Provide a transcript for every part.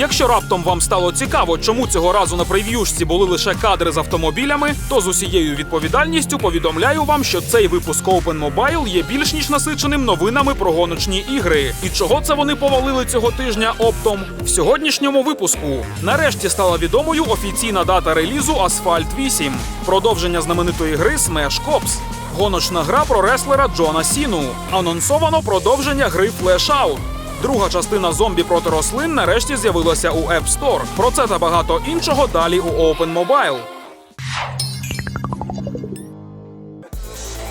Якщо раптом вам стало цікаво, чому цього разу на прев'юшці були лише кадри з автомобілями, то з усією відповідальністю повідомляю вам, що цей випуск Open Mobile є більш ніж насиченим новинами про гоночні ігри. І чого це вони повалили цього тижня оптом? В сьогоднішньому випуску нарешті стала відомою офіційна дата релізу Asphalt 8, продовження знаменитої гри Smash Cops. Гоночна гра про реслера Джона Сіну. Анонсовано продовження гри Flash Out. Друга частина зомбі проти рослин нарешті з'явилася у App Store. Про це та багато іншого далі у Open Mobile.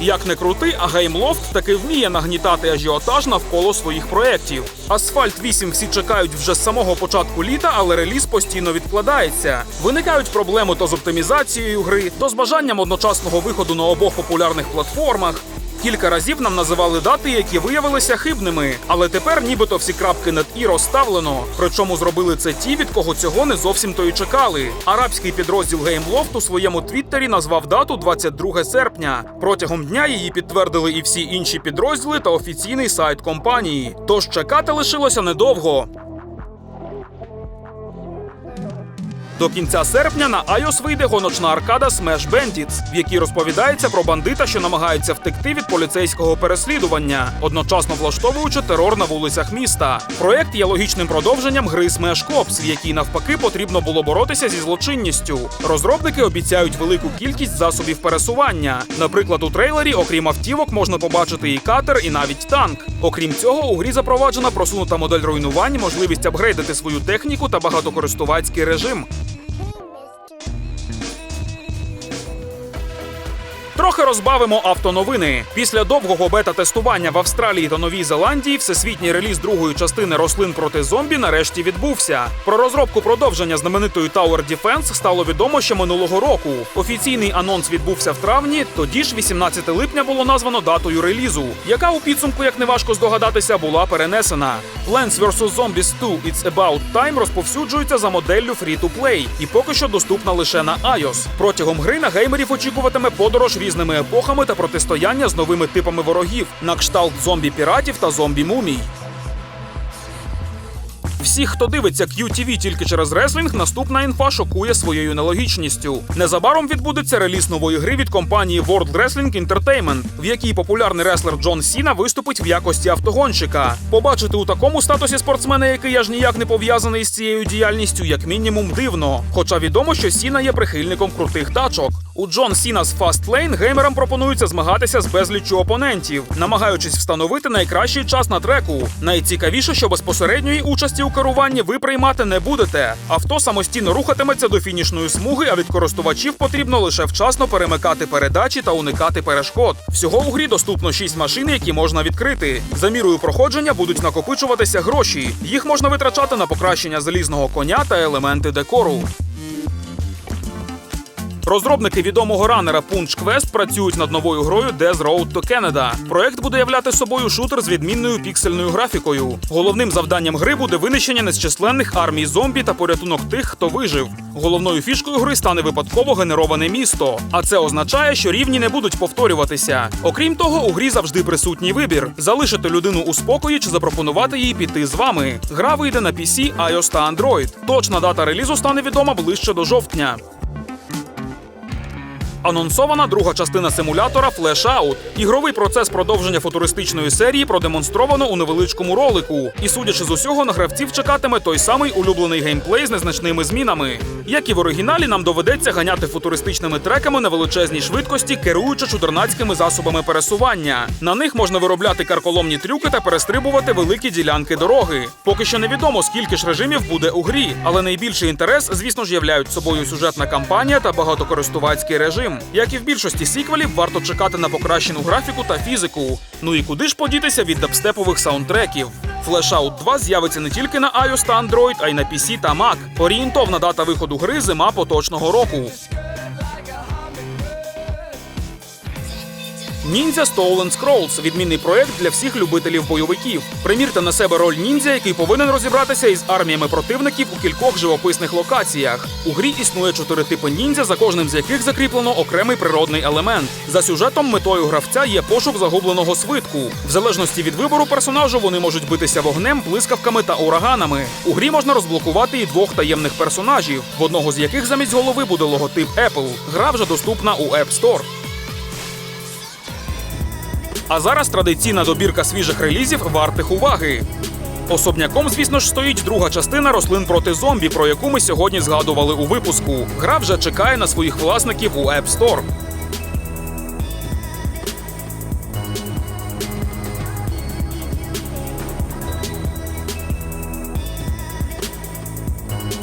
Як не крути, а GameLoft таки вміє нагнітати ажіотаж навколо своїх проєктів. Асфальт 8 всі чекають вже з самого початку літа, але реліз постійно відкладається. Виникають проблеми то з оптимізацією гри, то з бажанням одночасного виходу на обох популярних платформах. Кілька разів нам називали дати, які виявилися хибними, але тепер нібито всі крапки над і розставлено. Причому зробили це ті, від кого цього не зовсім то й чекали. Арабський підрозділ GameLoft у своєму твіттері назвав дату 22 серпня. Протягом дня її підтвердили і всі інші підрозділи та офіційний сайт компанії. Тож чекати лишилося недовго. До кінця серпня на iOS вийде гоночна аркада Smash Bandits, в якій розповідається про бандита, що намагається втекти від поліцейського переслідування, одночасно влаштовуючи терор на вулицях міста. Проект є логічним продовженням гри Smash Cops, в якій навпаки потрібно було боротися зі злочинністю. Розробники обіцяють велику кількість засобів пересування. Наприклад, у трейлері, окрім автівок, можна побачити і катер, і навіть танк. Окрім цього, у грі запроваджена просунута модель руйнувань, можливість апгрейдити свою техніку та багатокористувацький режим. Трохи розбавимо автоновини. Після довгого бета-тестування в Австралії та Новій Зеландії всесвітній реліз другої частини рослин проти зомбі нарешті відбувся. Про розробку продовження знаменитої Tower Defense стало відомо ще минулого року. Офіційний анонс відбувся в травні. Тоді ж, 18 липня, було названо датою релізу, яка у підсумку, як неважко здогадатися, була перенесена. Plants vs. Zombies 2 It's About Time розповсюджується за моделлю Free-to-Play і поки що доступна лише на iOS. Протягом гри на геймерів очікуватиме подорож різними епохами та протистояння з новими типами ворогів на кшталт зомбі-піратів та зомбі-мумій. Всіх, хто дивиться QTV тільки через реслінг, наступна інфа шокує своєю нелогічністю. Незабаром відбудеться реліз нової гри від компанії World Wrestling Entertainment, в якій популярний реслер Джон Сіна виступить в якості автогонщика. Побачити у такому статусі спортсмена, який аж ніяк не пов'язаний з цією діяльністю, як мінімум дивно. Хоча відомо, що Сіна є прихильником крутих тачок. У Джон Сінас Lane геймерам пропонується змагатися з безліччю опонентів, намагаючись встановити найкращий час на треку. Найцікавіше, що безпосередньої участі у керуванні ви приймати не будете. Авто самостійно рухатиметься до фінішної смуги, а від користувачів потрібно лише вчасно перемикати передачі та уникати перешкод. Всього у грі доступно 6 машин, які можна відкрити. За мірою проходження будуть накопичуватися гроші. Їх можна витрачати на покращення залізного коня та елементи декору. Розробники відомого ранера Punch Quest працюють над новою грою Death Road to Canada. Проект буде являти собою шутер з відмінною піксельною графікою. Головним завданням гри буде винищення незчисленних армій зомбі та порятунок тих, хто вижив. Головною фішкою гри стане випадково генероване місто. А це означає, що рівні не будуть повторюватися. Окрім того, у грі завжди присутній вибір: залишити людину у спокої чи запропонувати їй піти з вами. Гра вийде на PC, iOS та Android. Точна дата релізу стане відома ближче до жовтня. Анонсована друга частина симулятора Out. Ігровий процес продовження футуристичної серії продемонстровано у невеличкому ролику. І судячи з усього, на гравців чекатиме той самий улюблений геймплей з незначними змінами. Як і в оригіналі, нам доведеться ганяти футуристичними треками на величезній швидкості, керуючи чудернацькими засобами пересування. На них можна виробляти карколомні трюки та перестрибувати великі ділянки дороги. Поки що невідомо, скільки ж режимів буде у грі, але найбільший інтерес, звісно ж, являють собою сюжетна кампанія та багатокористувацький режим. Як і в більшості сіквелів, варто чекати на покращену графіку та фізику. Ну і куди ж подітися від дабстепових саундтреків? Flashout 2 з'явиться не тільки на iOS та Android, а й на PC та Mac. Орієнтовна дата виходу гри зима поточного року. Ninja Stolen Scrolls – відмінний проект для всіх любителів бойовиків. Примірте на себе роль ніндзя, який повинен розібратися із арміями противників у кількох живописних локаціях. У грі існує чотири типи ніндзя, за кожним з яких закріплено окремий природний елемент. За сюжетом метою гравця є пошук загубленого свитку. В залежності від вибору персонажу вони можуть битися вогнем, блискавками та ураганами. У грі можна розблокувати і двох таємних персонажів, в одного з яких замість голови буде логотип Apple. Гра вже доступна у App Store. А зараз традиційна добірка свіжих релізів вартих уваги. Особняком, звісно ж, стоїть друга частина рослин проти зомбі, про яку ми сьогодні згадували у випуску. Гра вже чекає на своїх власників у App Store.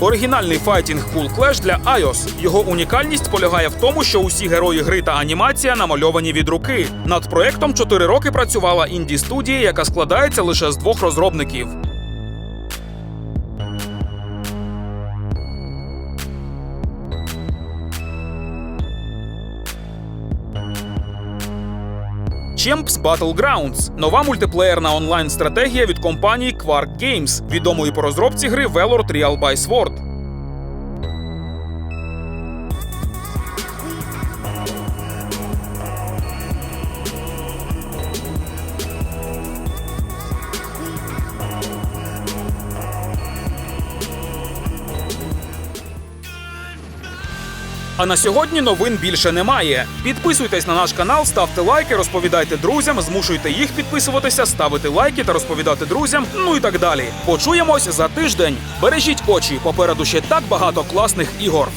Оригінальний файтінг Cool Clash для iOS. Його унікальність полягає в тому, що усі герої гри та анімація намальовані від руки. Над проектом чотири роки працювала інді студія, яка складається лише з двох розробників. Champs Battlegrounds – нова мультиплеєрна онлайн-стратегія від компанії Quark Games, відомої по розробці гри Valor Trial by Sword. А на сьогодні новин більше немає. Підписуйтесь на наш канал, ставте лайки, розповідайте друзям, змушуйте їх підписуватися, ставити лайки та розповідати друзям. Ну і так далі. Почуємось за тиждень. Бережіть очі. Попереду ще так багато класних ігор.